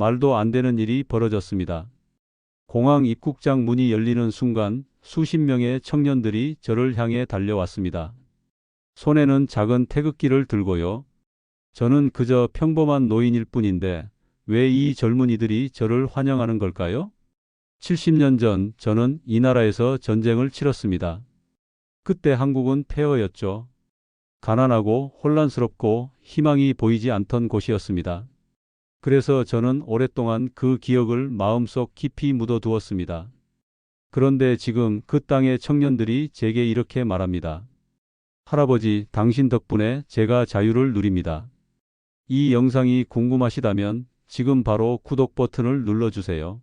말도 안 되는 일이 벌어졌습니다. 공항 입국장 문이 열리는 순간 수십 명의 청년들이 저를 향해 달려왔습니다. 손에는 작은 태극기를 들고요. 저는 그저 평범한 노인일 뿐인데 왜 이 젊은이들이 저를 환영하는 걸까요? 70년 전 저는 이 나라에서 전쟁을 치렀습니다. 그때 한국은 폐허였죠. 가난하고 혼란스럽고 희망이 보이지 않던 곳이었습니다. 그래서 저는 오랫동안 그 기억을 마음속 깊이 묻어두었습니다. 그런데 지금 그 땅의 청년들이 제게 이렇게 말합니다. 할아버지, 당신 덕분에 제가 자유를 누립니다. 이 영상이 궁금하시다면 지금 바로 구독 버튼을 눌러주세요.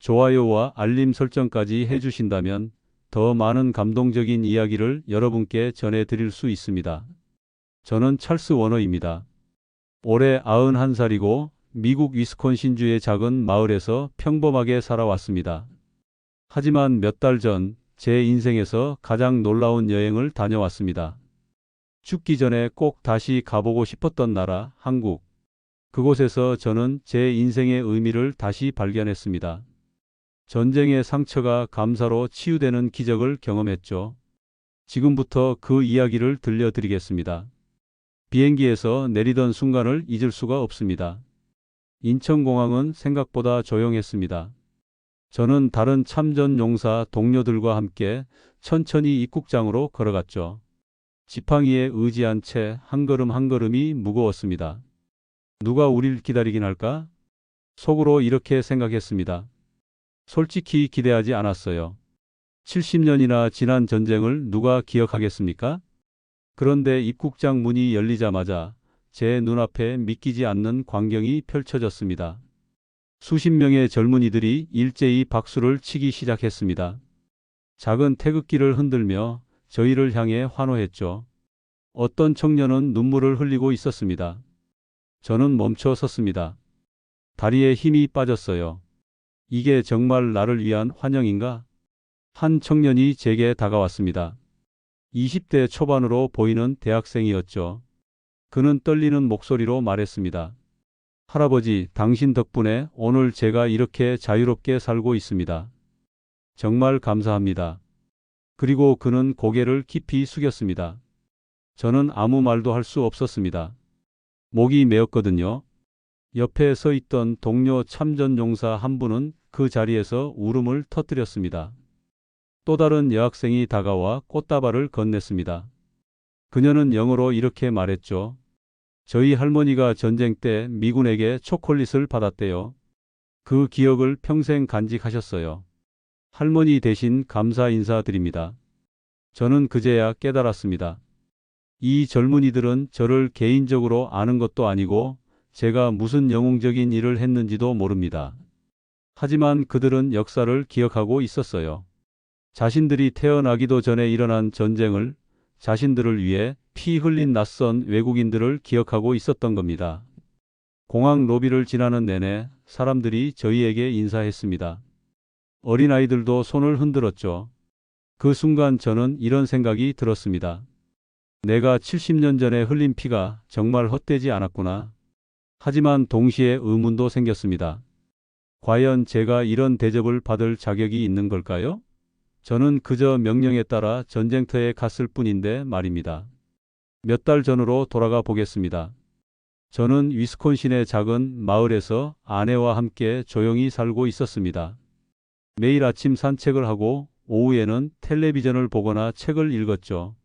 좋아요와 알림 설정까지 해주신다면 더 많은 감동적인 이야기를 여러분께 전해드릴 수 있습니다. 저는 찰스 워너입니다. 올해 91살이고 미국 위스콘신주의 작은 마을에서 평범하게 살아왔습니다. 하지만 몇 달 전 제 인생에서 가장 놀라운 여행을 다녀왔습니다. 죽기 전에 꼭 다시 가보고 싶었던 나라, 한국. 그곳에서 저는 제 인생의 의미를 다시 발견했습니다. 전쟁의 상처가 감사로 치유되는 기적을 경험했죠. 지금부터 그 이야기를 들려드리겠습니다. 비행기에서 내리던 순간을 잊을 수가 없습니다. 인천공항은 생각보다 조용했습니다. 저는 다른 참전 용사 동료들과 함께 천천히 입국장으로 걸어갔죠. 지팡이에 의지한 채 한 걸음 한 걸음이 무거웠습니다. 누가 우릴 기다리긴 할까? 속으로 이렇게 생각했습니다. 솔직히 기대하지 않았어요. 70년이나 지난 전쟁을 누가 기억하겠습니까? 그런데 입국장 문이 열리자마자 제 눈앞에 믿기지 않는 광경이 펼쳐졌습니다. 수십 명의 젊은이들이 일제히 박수를 치기 시작했습니다. 작은 태극기를 흔들며 저희를 향해 환호했죠. 어떤 청년은 눈물을 흘리고 있었습니다. 저는 멈춰 섰습니다. 다리에 힘이 빠졌어요. 이게 정말 나를 위한 환영인가? 한 청년이 제게 다가왔습니다. 20대 초반으로 보이는 대학생이었죠. 그는 떨리는 목소리로 말했습니다. 할아버지, 당신 덕분에 오늘 제가 이렇게 자유롭게 살고 있습니다. 정말 감사합니다. 그리고 그는 고개를 깊이 숙였습니다. 저는 아무 말도 할 수 없었습니다. 목이 메었거든요. 옆에 서 있던 동료 참전 용사 한 분은 그 자리에서 울음을 터뜨렸습니다. 또 다른 여학생이 다가와 꽃다발을 건넸습니다. 그녀는 영어로 이렇게 말했죠. 저희 할머니가 전쟁 때 미군에게 초콜릿을 받았대요. 그 기억을 평생 간직하셨어요. 할머니 대신 감사 인사드립니다. 저는 그제야 깨달았습니다. 이 젊은이들은 저를 개인적으로 아는 것도 아니고 제가 무슨 영웅적인 일을 했는지도 모릅니다. 하지만 그들은 역사를 기억하고 있었어요. 자신들이 태어나기도 전에 일어난 전쟁을 자신들을 위해 피 흘린 낯선 외국인들을 기억하고 있었던 겁니다. 공항 로비를 지나는 내내 사람들이 저희에게 인사했습니다. 어린아이들도 손을 흔들었죠. 그 순간 저는 이런 생각이 들었습니다. 내가 70년 전에 흘린 피가 정말 헛되지 않았구나. 하지만 동시에 의문도 생겼습니다. 과연 제가 이런 대접을 받을 자격이 있는 걸까요? 저는 그저 명령에 따라 전쟁터에 갔을 뿐인데 말입니다. 몇 달 전으로 돌아가 보겠습니다. 저는 위스콘신의 작은 마을에서 아내와 함께 조용히 살고 있었습니다. 매일 아침 산책을 하고 오후에는 텔레비전을 보거나 책을 읽었죠.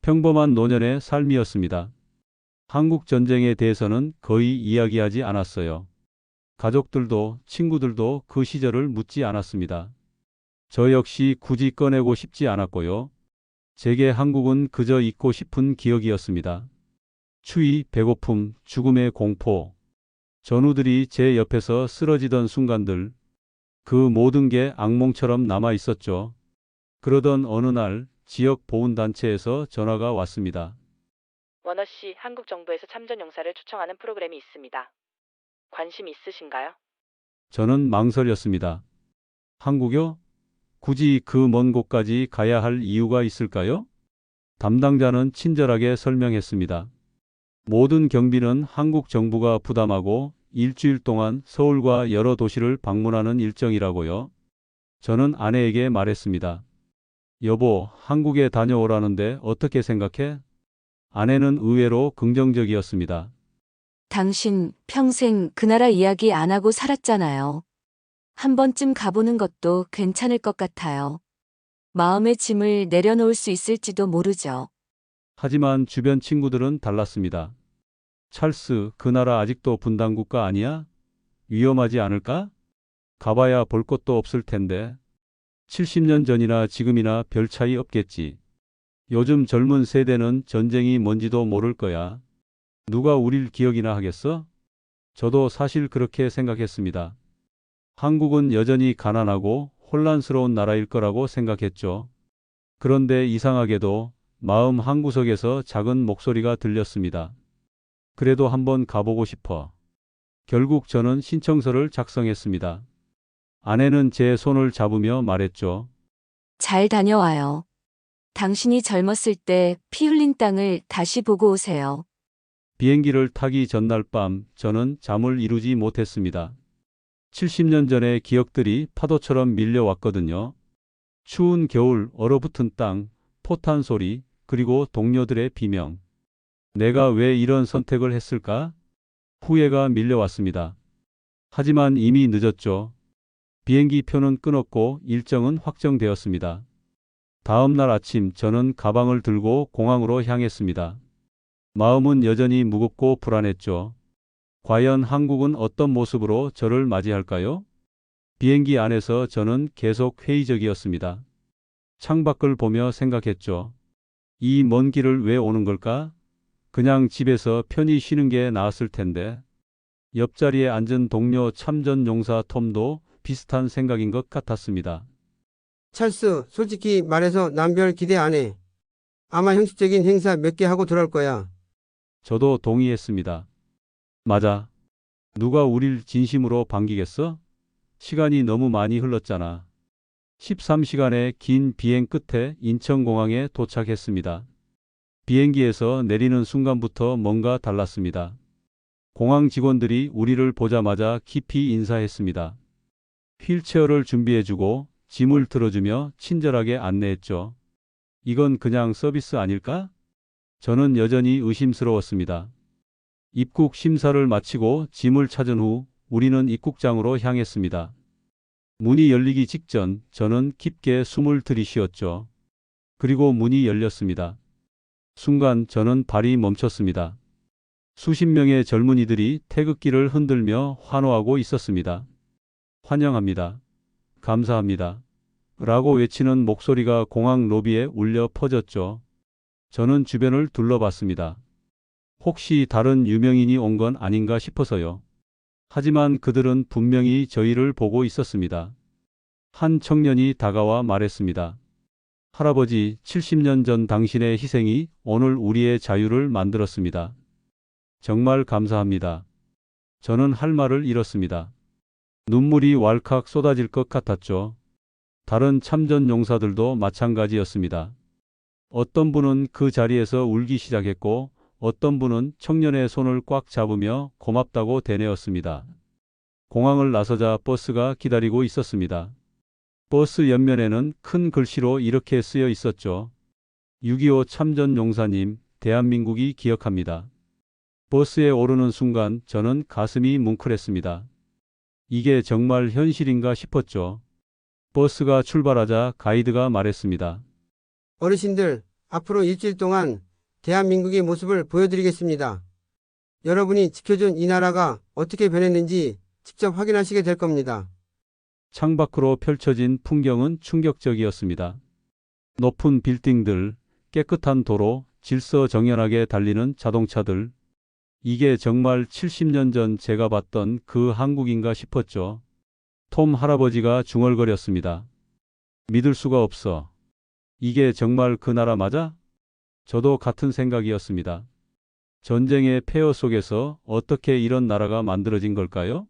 평범한 노년의 삶이었습니다. 한국 전쟁에 대해서는 거의 이야기하지 않았어요. 가족들도 친구들도 그 시절을 묻지 않았습니다. 저 역시 굳이 꺼내고 싶지 않았고요. 제게 한국은 그저 잊고 싶은 기억이었습니다. 추위, 배고픔, 죽음의 공포. 전우들이 제 옆에서 쓰러지던 순간들. 그 모든 게 악몽처럼 남아 있었죠. 그러던 어느 날 지역 보훈단체에서 전화가 왔습니다. 원어 씨, 한국 정부에서 참전 용사를 초청하는 프로그램이 있습니다. 관심 있으신가요? 저는 망설였습니다. 한국요? 굳이 그 먼 곳까지 가야 할 이유가 있을까요? 담당자는 친절하게 설명했습니다. 모든 경비는 한국 정부가 부담하고 일주일 동안 서울과 여러 도시를 방문하는 일정이라고요. 저는 아내에게 말했습니다. 여보, 한국에 다녀오라는데 어떻게 생각해? 아내는 의외로 긍정적이었습니다. 당신 평생 그 나라 이야기 안 하고 살았잖아요. 한 번쯤 가보는 것도 괜찮을 것 같아요. 마음의 짐을 내려놓을 수 있을지도 모르죠. 하지만 주변 친구들은 달랐습니다. 찰스, 그 나라 아직도 분단국가 아니야? 위험하지 않을까? 가봐야 볼 것도 없을 텐데. 70년 전이나 지금이나 별 차이 없겠지. 요즘 젊은 세대는 전쟁이 뭔지도 모를 거야. 누가 우릴 기억이나 하겠어? 저도 사실 그렇게 생각했습니다. 한국은 여전히 가난하고 혼란스러운 나라일 거라고 생각했죠. 그런데 이상하게도 마음 한구석에서 작은 목소리가 들렸습니다. 그래도 한번 가보고 싶어. 결국 저는 신청서를 작성했습니다. 아내는 제 손을 잡으며 말했죠. 잘 다녀와요. 당신이 젊었을 때 피 흘린 땅을 다시 보고 오세요. 비행기를 타기 전날 밤 저는 잠을 이루지 못했습니다. 70년 전의 기억들이 파도처럼 밀려왔거든요. 추운 겨울, 얼어붙은 땅, 포탄 소리, 그리고 동료들의 비명. 내가 왜 이런 선택을 했을까? 후회가 밀려왔습니다. 하지만 이미 늦었죠. 비행기 표는 끊었고 일정은 확정되었습니다. 다음 날 아침 저는 가방을 들고 공항으로 향했습니다. 마음은 여전히 무겁고 불안했죠. 과연 한국은 어떤 모습으로 저를 맞이할까요? 비행기 안에서 저는 계속 회의적이었습니다. 창밖을 보며 생각했죠. 이 먼 길을 왜 오는 걸까? 그냥 집에서 편히 쉬는 게 나았을 텐데. 옆자리에 앉은 동료 참전 용사 톰도 비슷한 생각인 것 같았습니다. 찰스, 솔직히 말해서 남별 기대 안 해. 아마 형식적인 행사 몇 개 하고 돌아올 거야. 저도 동의했습니다. 맞아. 누가 우릴 진심으로 반기겠어? 시간이 너무 많이 흘렀잖아. 13시간의 긴 비행 끝에 인천공항에 도착했습니다. 비행기에서 내리는 순간부터 뭔가 달랐습니다. 공항 직원들이 우리를 보자마자 깊이 인사했습니다. 휠체어를 준비해주고 짐을 들어주며 친절하게 안내했죠. 이건 그냥 서비스 아닐까? 저는 여전히 의심스러웠습니다. 입국 심사를 마치고 짐을 찾은 후 우리는 입국장으로 향했습니다. 문이 열리기 직전 저는 깊게 숨을 들이쉬었죠. 그리고 문이 열렸습니다. 순간 저는 발이 멈췄습니다. 수십 명의 젊은이들이 태극기를 흔들며 환호하고 있었습니다. 환영합니다. 감사합니다. 라고 외치는 목소리가 공항 로비에 울려 퍼졌죠. 저는 주변을 둘러봤습니다. 혹시 다른 유명인이 온 건 아닌가 싶어서요. 하지만 그들은 분명히 저희를 보고 있었습니다. 한 청년이 다가와 말했습니다. 할아버지, 70년 전 당신의 희생이 오늘 우리의 자유를 만들었습니다. 정말 감사합니다. 저는 할 말을 잃었습니다. 눈물이 왈칵 쏟아질 것 같았죠. 다른 참전 용사들도 마찬가지였습니다. 어떤 분은 그 자리에서 울기 시작했고 어떤 분은 청년의 손을 꽉 잡으며 고맙다고 대내었습니다. 공항을 나서자 버스가 기다리고 있었습니다. 버스 옆면에는 큰 글씨로 이렇게 쓰여 있었죠. 6.25 참전 용사님, 대한민국이 기억합니다. 버스에 오르는 순간 저는 가슴이 뭉클했습니다. 이게 정말 현실인가 싶었죠. 버스가 출발하자 가이드가 말했습니다. 어르신들, 앞으로 일주일 동안 대한민국의 모습을 보여드리겠습니다. 여러분이 지켜준 이 나라가 어떻게 변했는지 직접 확인하시게 될 겁니다. 창밖으로 펼쳐진 풍경은 충격적이었습니다. 높은 빌딩들, 깨끗한 도로, 질서정연하게 달리는 자동차들. 이게 정말 70년 전 제가 봤던 그 한국인가 싶었죠. 톰 할아버지가 중얼거렸습니다. 믿을 수가 없어. 이게 정말 그 나라 맞아? 저도 같은 생각이었습니다. 전쟁의 폐허 속에서 어떻게 이런 나라가 만들어진 걸까요?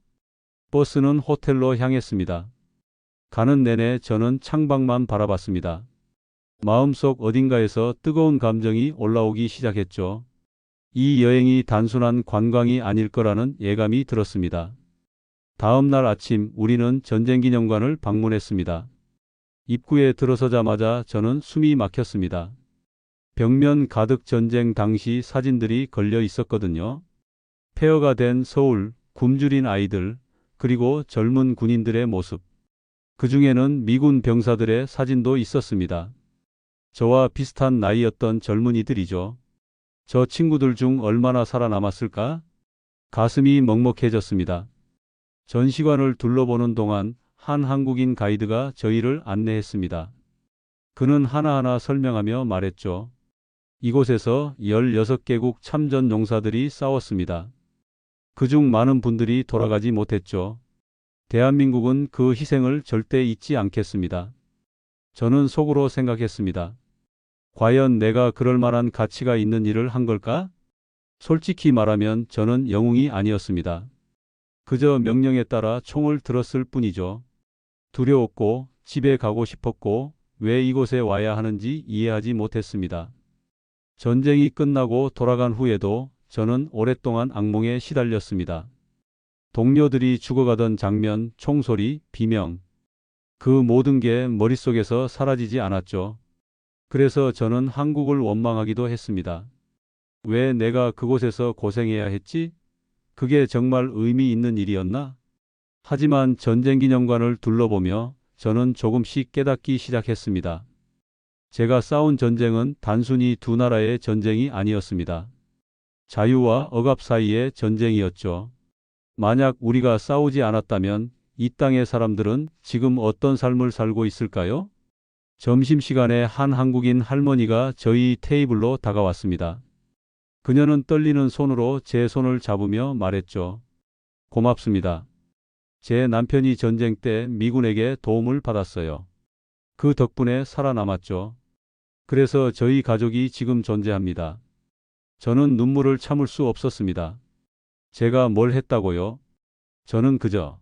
버스는 호텔로 향했습니다. 가는 내내 저는 창밖만 바라봤습니다. 마음속 어딘가에서 뜨거운 감정이 올라오기 시작했죠. 이 여행이 단순한 관광이 아닐 거라는 예감이 들었습니다. 다음 날 아침 우리는 전쟁기념관을 방문했습니다. 입구에 들어서자마자 저는 숨이 막혔습니다. 벽면 가득 전쟁 당시 사진들이 걸려 있었거든요. 폐허가 된 서울, 굶주린 아이들, 그리고 젊은 군인들의 모습. 그 중에는 미군 병사들의 사진도 있었습니다. 저와 비슷한 나이였던 젊은이들이죠. 저 친구들 중 얼마나 살아남았을까? 가슴이 먹먹해졌습니다. 전시관을 둘러보는 동안 한 한국인 가이드가 저희를 안내했습니다. 그는 하나하나 설명하며 말했죠. 이곳에서 16개국 참전 용사들이 싸웠습니다. 그중 많은 분들이 돌아가지 못했죠. 대한민국은 그 희생을 절대 잊지 않겠습니다. 저는 속으로 생각했습니다. 과연 내가 그럴 만한 가치가 있는 일을 한 걸까? 솔직히 말하면 저는 영웅이 아니었습니다. 그저 명령에 따라 총을 들었을 뿐이죠. 두려웠고 집에 가고 싶었고 왜 이곳에 와야 하는지 이해하지 못했습니다. 전쟁이 끝나고 돌아간 후에도 저는 오랫동안 악몽에 시달렸습니다. 동료들이 죽어가던 장면, 총소리, 비명. 그 모든 게 머릿속에서 사라지지 않았죠. 그래서 저는 한국을 원망하기도 했습니다. 왜 내가 그곳에서 고생해야 했지? 그게 정말 의미 있는 일이었나? 하지만 전쟁기념관을 둘러보며 저는 조금씩 깨닫기 시작했습니다. 제가 싸운 전쟁은 단순히 두 나라의 전쟁이 아니었습니다. 자유와 억압 사이의 전쟁이었죠. 만약 우리가 싸우지 않았다면 이 땅의 사람들은 지금 어떤 삶을 살고 있을까요? 점심시간에 한 한국인 할머니가 저희 테이블로 다가왔습니다. 그녀는 떨리는 손으로 제 손을 잡으며 말했죠. 고맙습니다. 제 남편이 전쟁 때 미군에게 도움을 받았어요. 그 덕분에 살아남았죠. 그래서 저희 가족이 지금 존재합니다. 저는 눈물을 참을 수 없었습니다. 제가 뭘 했다고요? 저는 그저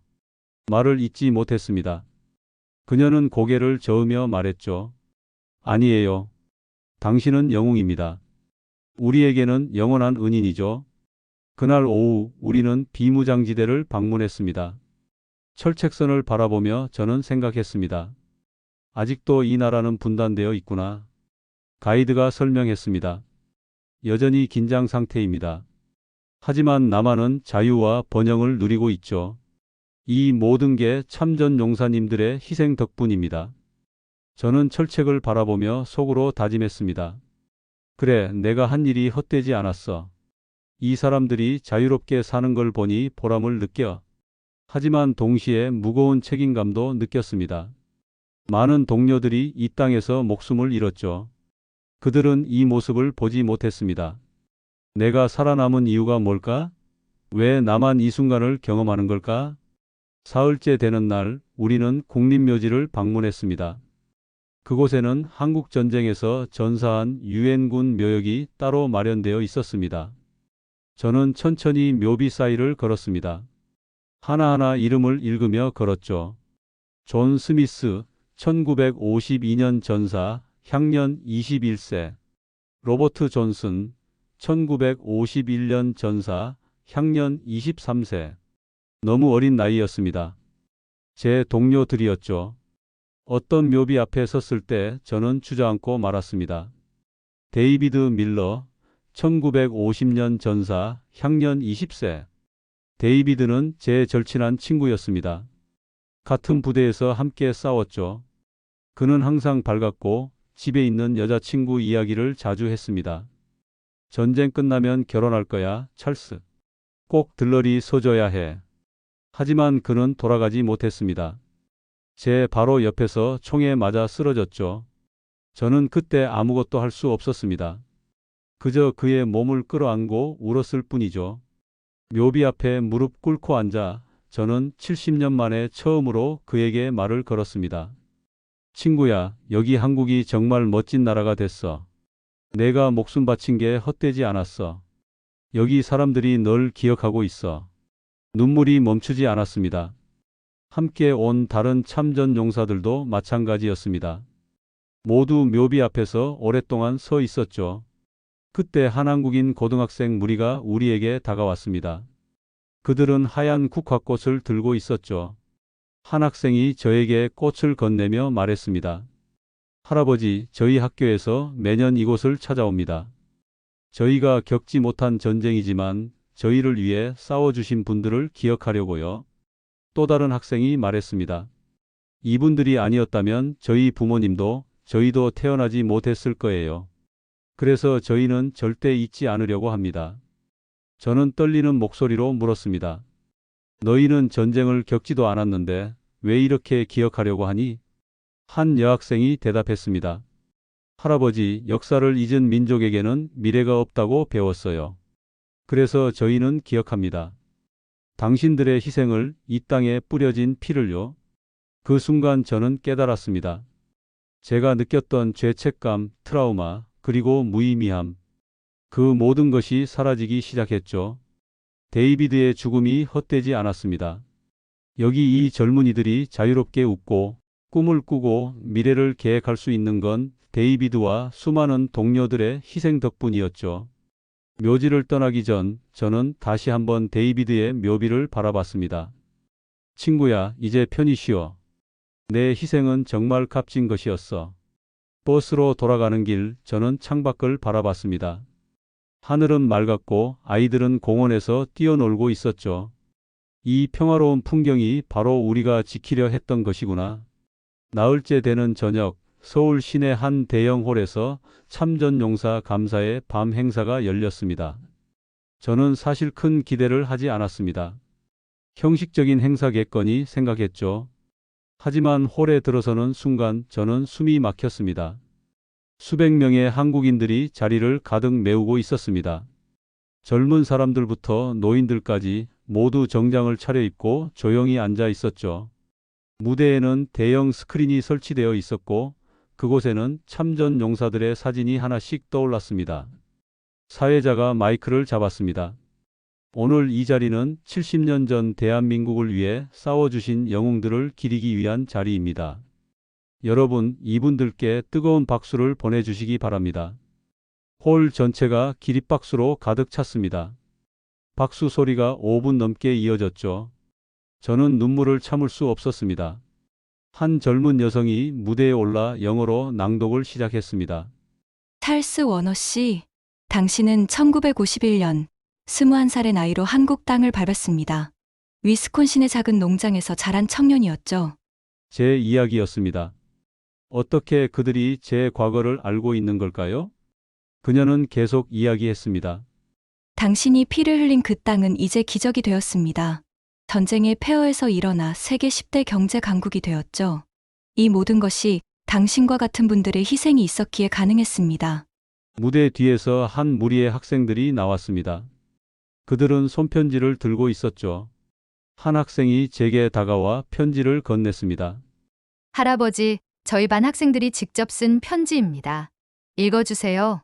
말을 잇지 못했습니다. 그녀는 고개를 저으며 말했죠. 아니에요. 당신은 영웅입니다. 우리에게는 영원한 은인이죠. 그날 오후 우리는 비무장지대를 방문했습니다. 철책선을 바라보며 저는 생각했습니다. 아직도 이 나라는 분단되어 있구나. 가이드가 설명했습니다. 여전히 긴장 상태입니다. 하지만 남한은 자유와 번영을 누리고 있죠. 이 모든 게 참전 용사님들의 희생 덕분입니다. 저는 철책을 바라보며 속으로 다짐했습니다. 그래, 내가 한 일이 헛되지 않았어. 이 사람들이 자유롭게 사는 걸 보니 보람을 느껴. 하지만 동시에 무거운 책임감도 느꼈습니다. 많은 동료들이 이 땅에서 목숨을 잃었죠. 그들은 이 모습을 보지 못했습니다. 내가 살아남은 이유가 뭘까? 왜 나만 이 순간을 경험하는 걸까? 사흘째 되는 날 우리는 국립묘지를 방문했습니다. 그곳에는 한국 전쟁에서 전사한 유엔군 묘역이 따로 마련되어 있었습니다. 저는 천천히 묘비 사이를 걸었습니다. 하나하나 이름을 읽으며 걸었죠. 존 스미스, 1952년 전사, 향년 21세. 로버트 존슨, 1951년 전사, 향년 23세. 너무 어린 나이였습니다. 제 동료들이었죠. 어떤 묘비 앞에 섰을 때 저는 주저앉고 말았습니다. 데이비드 밀러, 1950년 전사, 향년 20세. 데이비드는 제 절친한 친구였습니다. 같은 부대에서 함께 싸웠죠. 그는 항상 밝았고 집에 있는 여자친구 이야기를 자주 했습니다. 전쟁 끝나면 결혼할 거야, 찰스. 꼭 들러리 서줘야 해. 하지만 그는 돌아가지 못했습니다. 제 바로 옆에서 총에 맞아 쓰러졌죠. 저는 그때 아무것도 할 수 없었습니다. 그저 그의 몸을 끌어안고 울었을 뿐이죠. 묘비 앞에 무릎 꿇고 앉아 저는 70년 만에 처음으로 그에게 말을 걸었습니다. 친구야, 여기 한국이 정말 멋진 나라가 됐어. 내가 목숨 바친 게 헛되지 않았어. 여기 사람들이 널 기억하고 있어. 눈물이 멈추지 않았습니다. 함께 온 다른 참전 용사들도 마찬가지였습니다. 모두 묘비 앞에서 오랫동안 서 있었죠. 그때 한 한국인 고등학생 무리가 우리에게 다가왔습니다. 그들은 하얀 국화꽃을 들고 있었죠. 한 학생이 저에게 꽃을 건네며 말했습니다. 할아버지, 저희 학교에서 매년 이곳을 찾아옵니다. 저희가 겪지 못한 전쟁이지만 저희를 위해 싸워주신 분들을 기억하려고요. 또 다른 학생이 말했습니다. 이분들이 아니었다면 저희 부모님도 저희도 태어나지 못했을 거예요. 그래서 저희는 절대 잊지 않으려고 합니다. 저는 떨리는 목소리로 물었습니다. 너희는 전쟁을 겪지도 않았는데 왜 이렇게 기억하려고 하니? 한 여학생이 대답했습니다. 할아버지, 역사를 잊은 민족에게는 미래가 없다고 배웠어요. 그래서 저희는 기억합니다. 당신들의 희생을 이 땅에 뿌려진 피를요. 그 순간 저는 깨달았습니다. 제가 느꼈던 죄책감, 트라우마, 그리고 무의미함. 그 모든 것이 사라지기 시작했죠. 데이비드의 죽음이 헛되지 않았습니다. 여기 이 젊은이들이 자유롭게 웃고 꿈을 꾸고 미래를 계획할 수 있는 건 데이비드와 수많은 동료들의 희생 덕분이었죠. 묘지를 떠나기 전 저는 다시 한번 데이비드의 묘비를 바라봤습니다. 친구야, 이제 편히 쉬어. 내 희생은 정말 값진 것이었어. 버스로 돌아가는 길 저는 창밖을 바라봤습니다. 하늘은 맑았고 아이들은 공원에서 뛰어놀고 있었죠. 이 평화로운 풍경이 바로 우리가 지키려 했던 것이구나. 나흘째 되는 저녁, 서울 시내 한 대형 홀에서 참전용사 감사의 밤 행사가 열렸습니다. 저는 사실 큰 기대를 하지 않았습니다. 형식적인 행사겠거니 생각했죠. 하지만 홀에 들어서는 순간 저는 숨이 막혔습니다. 수백 명의 한국인들이 자리를 가득 메우고 있었습니다. 젊은 사람들부터 노인들까지 모두 정장을 차려입고 조용히 앉아 있었죠. 무대에는 대형 스크린이 설치되어 있었고 그곳에는 참전 용사들의 사진이 하나씩 떠올랐습니다. 사회자가 마이크를 잡았습니다. 오늘 이 자리는 70년 전 대한민국을 위해 싸워주신 영웅들을 기리기 위한 자리입니다. 여러분, 이분들께 뜨거운 박수를 보내주시기 바랍니다. 홀 전체가 기립박수로 가득 찼습니다. 박수 소리가 5분 넘게 이어졌죠. 저는 눈물을 참을 수 없었습니다. 한 젊은 여성이 무대에 올라 영어로 낭독을 시작했습니다. 찰스 워너 씨, 당신은 1951년 21살의 나이로 한국 땅을 밟았습니다. 위스콘신의 작은 농장에서 자란 청년이었죠. 제 이야기였습니다. 어떻게 그들이 제 과거를 알고 있는 걸까요? 그녀는 계속 이야기했습니다. 당신이 피를 흘린 그 땅은 이제 기적이 되었습니다. 전쟁의 폐허에서 일어나 세계 10대 경제 강국이 되었죠. 이 모든 것이 당신과 같은 분들의 희생이 있었기에 가능했습니다. 무대 뒤에서 한 무리의 학생들이 나왔습니다. 그들은 손편지를 들고 있었죠. 한 학생이 제게 다가와 편지를 건넸습니다. 할아버지, 저희 반 학생들이 직접 쓴 편지입니다. 읽어주세요.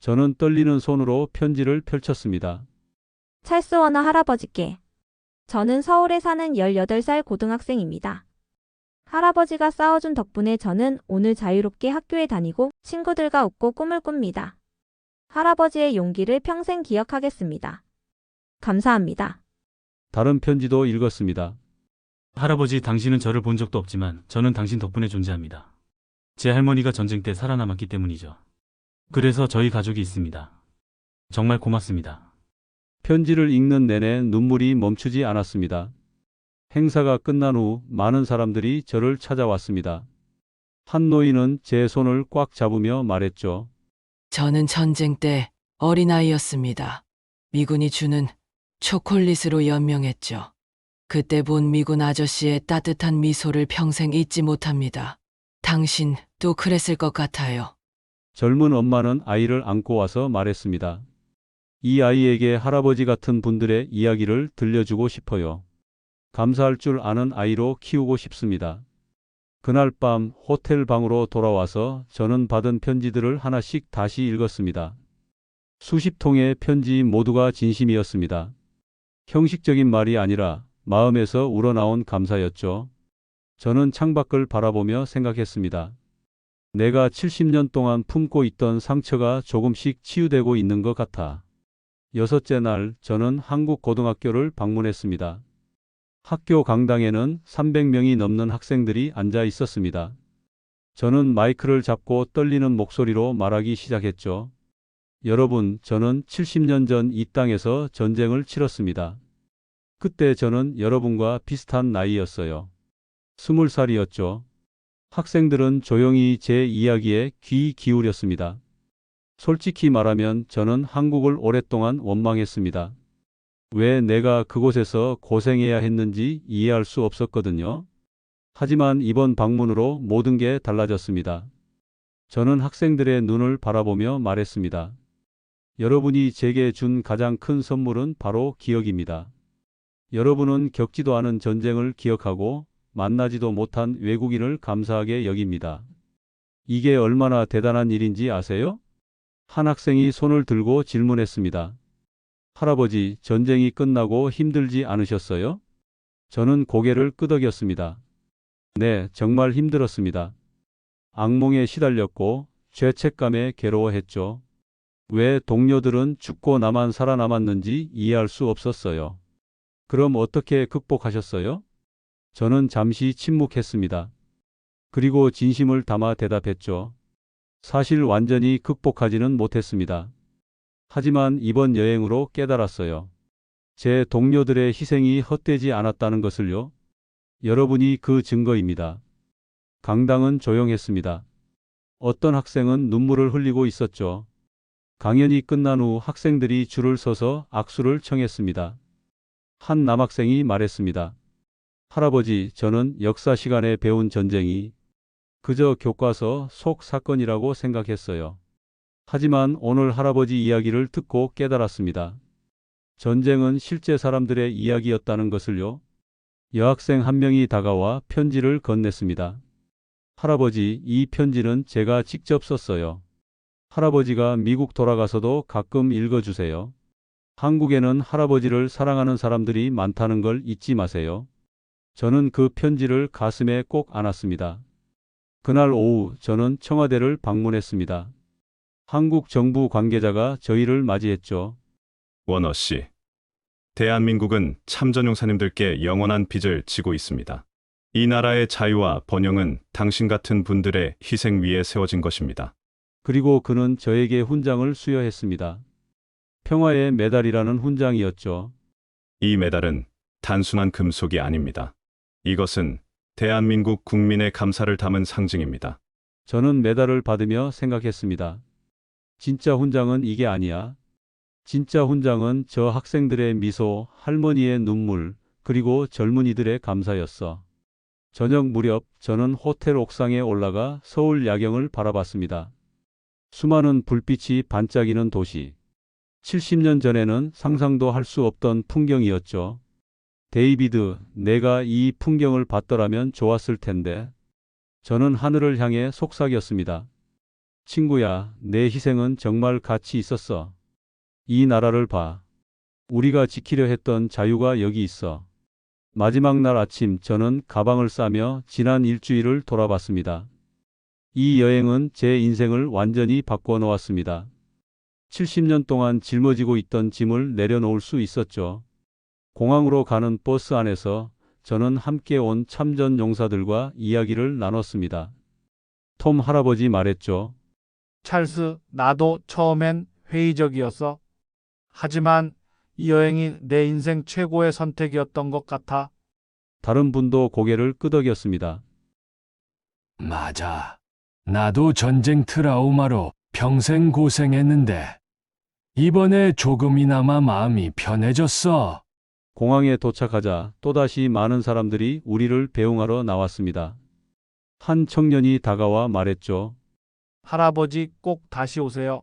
저는 떨리는 손으로 편지를 펼쳤습니다. 찰스 워너 할아버지께. 저는 서울에 사는 18살 고등학생입니다. 할아버지가 싸워준 덕분에 저는 오늘 자유롭게 학교에 다니고 친구들과 웃고 꿈을 꿉니다. 할아버지의 용기를 평생 기억하겠습니다. 감사합니다. 다른 편지도 읽었습니다. 할아버지, 당신은 저를 본 적도 없지만 저는 당신 덕분에 존재합니다. 제 할머니가 전쟁 때 살아남았기 때문이죠. 그래서 저희 가족이 있습니다. 정말 고맙습니다. 편지를 읽는 내내 눈물이 멈추지 않았습니다. 행사가 끝난 후 많은 사람들이 저를 찾아왔습니다. 한 노인은 제 손을 꽉 잡으며 말했죠. 저는 전쟁 때 어린아이였습니다. 미군이 주는 초콜릿으로 연명했죠. 그때 본 미군 아저씨의 따뜻한 미소를 평생 잊지 못합니다. 당신 또 그랬을 것 같아요. 젊은 엄마는 아이를 안고 와서 말했습니다. 이 아이에게 할아버지 같은 분들의 이야기를 들려주고 싶어요. 감사할 줄 아는 아이로 키우고 싶습니다. 그날 밤 호텔 방으로 돌아와서 저는 받은 편지들을 하나씩 다시 읽었습니다. 수십 통의 편지 모두가 진심이었습니다. 형식적인 말이 아니라 마음에서 우러나온 감사였죠. 저는 창밖을 바라보며 생각했습니다. 내가 70년 동안 품고 있던 상처가 조금씩 치유되고 있는 것 같아. 여섯째 날 저는 한국 고등학교를 방문했습니다. 학교 강당에는 300명이 넘는 학생들이 앉아 있었습니다. 저는 마이크를 잡고 떨리는 목소리로 말하기 시작했죠. 여러분, 저는 70년 전 이 땅에서 전쟁을 치렀습니다. 그때 저는 여러분과 비슷한 나이였어요. 스물 살이었죠. 학생들은 조용히 제 이야기에 귀 기울였습니다. 솔직히 말하면 저는 한국을 오랫동안 원망했습니다. 왜 내가 그곳에서 고생해야 했는지 이해할 수 없었거든요. 하지만 이번 방문으로 모든 게 달라졌습니다. 저는 학생들의 눈을 바라보며 말했습니다. 여러분이 제게 준 가장 큰 선물은 바로 기억입니다. 여러분은 겪지도 않은 전쟁을 기억하고 만나지도 못한 외국인을 감사하게 여깁니다. 이게 얼마나 대단한 일인지 아세요? 한 학생이 손을 들고 질문했습니다. 할아버지, 전쟁이 끝나고 힘들지 않으셨어요? 저는 고개를 끄덕였습니다. 네, 정말 힘들었습니다. 악몽에 시달렸고 죄책감에 괴로워했죠. 왜 동료들은 죽고 나만 살아남았는지 이해할 수 없었어요. 그럼 어떻게 극복하셨어요? 저는 잠시 침묵했습니다. 그리고 진심을 담아 대답했죠. 사실 완전히 극복하지는 못했습니다. 하지만 이번 여행으로 깨달았어요. 제 동료들의 희생이 헛되지 않았다는 것을요. 여러분이 그 증거입니다. 강당은 조용했습니다. 어떤 학생은 눈물을 흘리고 있었죠. 강연이 끝난 후 학생들이 줄을 서서 악수를 청했습니다. 한 남학생이 말했습니다. 할아버지, 저는 역사 시간에 배운 전쟁이 그저 교과서 속 사건이라고 생각했어요. 하지만 오늘 할아버지 이야기를 듣고 깨달았습니다. 전쟁은 실제 사람들의 이야기였다는 것을요. 여학생 한 명이 다가와 편지를 건넸습니다. 할아버지, 이 편지는 제가 직접 썼어요. 할아버지가 미국 돌아가서도 가끔 읽어주세요. 한국에는 할아버지를 사랑하는 사람들이 많다는 걸 잊지 마세요. 저는 그 편지를 가슴에 꼭 안았습니다. 그날 오후 저는 청와대를 방문했습니다. 한국 정부 관계자가 저희를 맞이했죠. 원어 씨. 대한민국은 참전용사님들께 영원한 빚을 지고 있습니다. 이 나라의 자유와 번영은 당신 같은 분들의 희생 위에 세워진 것입니다. 그리고 그는 저에게 훈장을 수여했습니다. 평화의 메달이라는 훈장이었죠. 이 메달은 단순한 금속이 아닙니다. 이것은 대한민국 국민의 감사를 담은 상징입니다. 저는 메달을 받으며 생각했습니다. 진짜 훈장은 이게 아니야. 진짜 훈장은 저 학생들의 미소, 할머니의 눈물, 그리고 젊은이들의 감사였어. 저녁 무렵 저는 호텔 옥상에 올라가 서울 야경을 바라봤습니다. 수많은 불빛이 반짝이는 도시. 70년 전에는 상상도 할 수 없던 풍경이었죠. 데이비드, 내가 이 풍경을 봤더라면 좋았을 텐데. 저는 하늘을 향해 속삭였습니다. 친구야, 내 희생은 정말 가치 있었어. 이 나라를 봐. 우리가 지키려 했던 자유가 여기 있어. 마지막 날 아침 저는 가방을 싸며 지난 일주일을 돌아봤습니다. 이 여행은 제 인생을 완전히 바꿔 놓았습니다. 70년 동안 짊어지고 있던 짐을 내려놓을 수 있었죠. 공항으로 가는 버스 안에서 저는 함께 온 참전 용사들과 이야기를 나눴습니다. 톰 할아버지 말했죠. 찰스, 나도 처음엔 회의적이었어. 하지만 이 여행이 내 인생 최고의 선택이었던 것 같아. 다른 분도 고개를 끄덕였습니다. 맞아. 나도 전쟁 트라우마로 평생 고생했는데, 이번에 조금이나마 마음이 편해졌어. 공항에 도착하자 또다시 많은 사람들이 우리를 배웅하러 나왔습니다. 한 청년이 다가와 말했죠. 할아버지 꼭 다시 오세요.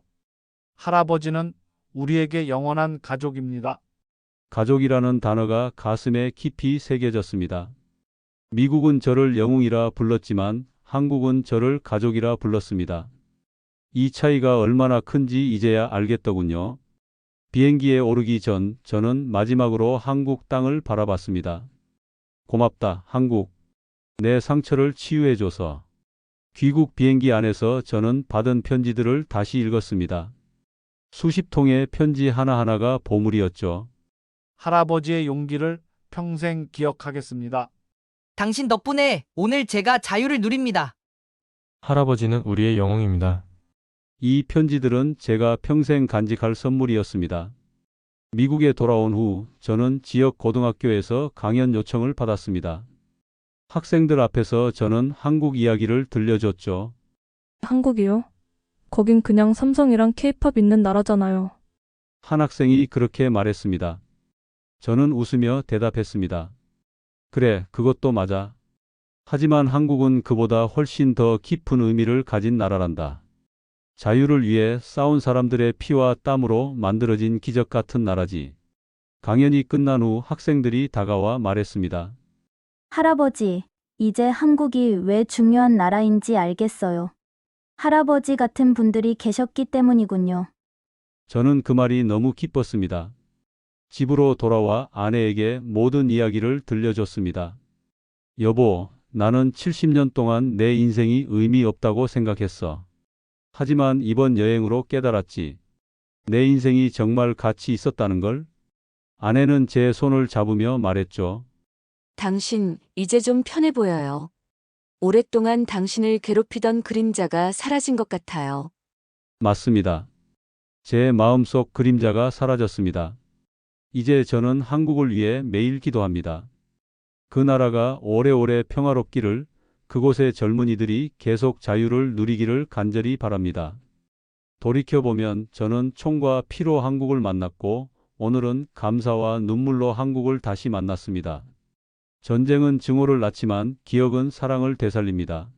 할아버지는 우리에게 영원한 가족입니다. 가족이라는 단어가 가슴에 깊이 새겨졌습니다. 미국은 저를 영웅이라 불렀지만 한국은 저를 가족이라 불렀습니다. 이 차이가 얼마나 큰지 이제야 알겠더군요. 비행기에 오르기 전 저는 마지막으로 한국 땅을 바라봤습니다. 고맙다, 한국. 내 상처를 치유해줘서. 귀국 비행기 안에서 저는 받은 편지들을 다시 읽었습니다. 수십 통의 편지 하나하나가 보물이었죠. 할아버지의 용기를 평생 기억하겠습니다. 당신 덕분에 오늘 제가 자유를 누립니다. 할아버지는 우리의 영웅입니다. 이 편지들은 제가 평생 간직할 선물이었습니다. 미국에 돌아온 후 저는 지역 고등학교에서 강연 요청을 받았습니다. 학생들 앞에서 저는 한국 이야기를 들려줬죠. 한국이요? 거긴 그냥 삼성이랑 케이팝 있는 나라잖아요. 한 학생이 그렇게 말했습니다. 저는 웃으며 대답했습니다. 그래, 그것도 맞아. 하지만 한국은 그보다 훨씬 더 깊은 의미를 가진 나라란다. 자유를 위해 싸운 사람들의 피와 땀으로 만들어진 기적 같은 나라지. 강연이 끝난 후 학생들이 다가와 말했습니다. 할아버지, 이제 한국이 왜 중요한 나라인지 알겠어요. 할아버지 같은 분들이 계셨기 때문이군요. 저는 그 말이 너무 기뻤습니다. 집으로 돌아와 아내에게 모든 이야기를 들려줬습니다. 여보, 나는 70년 동안 내 인생이 의미 없다고 생각했어. 하지만 이번 여행으로 깨달았지. 내 인생이 정말 가치 있었다는 걸. 아내는 제 손을 잡으며 말했죠. 당신, 이제 좀 편해 보여요. 오랫동안 당신을 괴롭히던 그림자가 사라진 것 같아요. 맞습니다. 제 마음속 그림자가 사라졌습니다. 이제 저는 한국을 위해 매일 기도합니다. 그 나라가 오래오래 평화롭기를, 그곳의 젊은이들이 계속 자유를 누리기를 간절히 바랍니다. 돌이켜보면 저는 총과 피로 한국을 만났고, 오늘은 감사와 눈물로 한국을 다시 만났습니다. 전쟁은 증오를 낳지만 기억은 사랑을 되살립니다.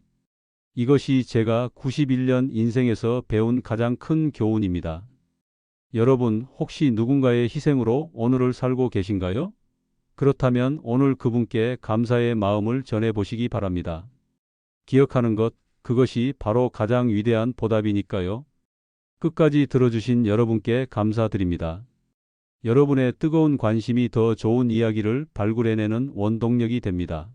이것이 제가 91년 인생에서 배운 가장 큰 교훈입니다. 여러분, 혹시 누군가의 희생으로 오늘을 살고 계신가요? 그렇다면 오늘 그분께 감사의 마음을 전해 보시기 바랍니다. 기억하는 것, 그것이 바로 가장 위대한 보답이니까요. 끝까지 들어주신 여러분께 감사드립니다. 여러분의 뜨거운 관심이 더 좋은 이야기를 발굴해내는 원동력이 됩니다.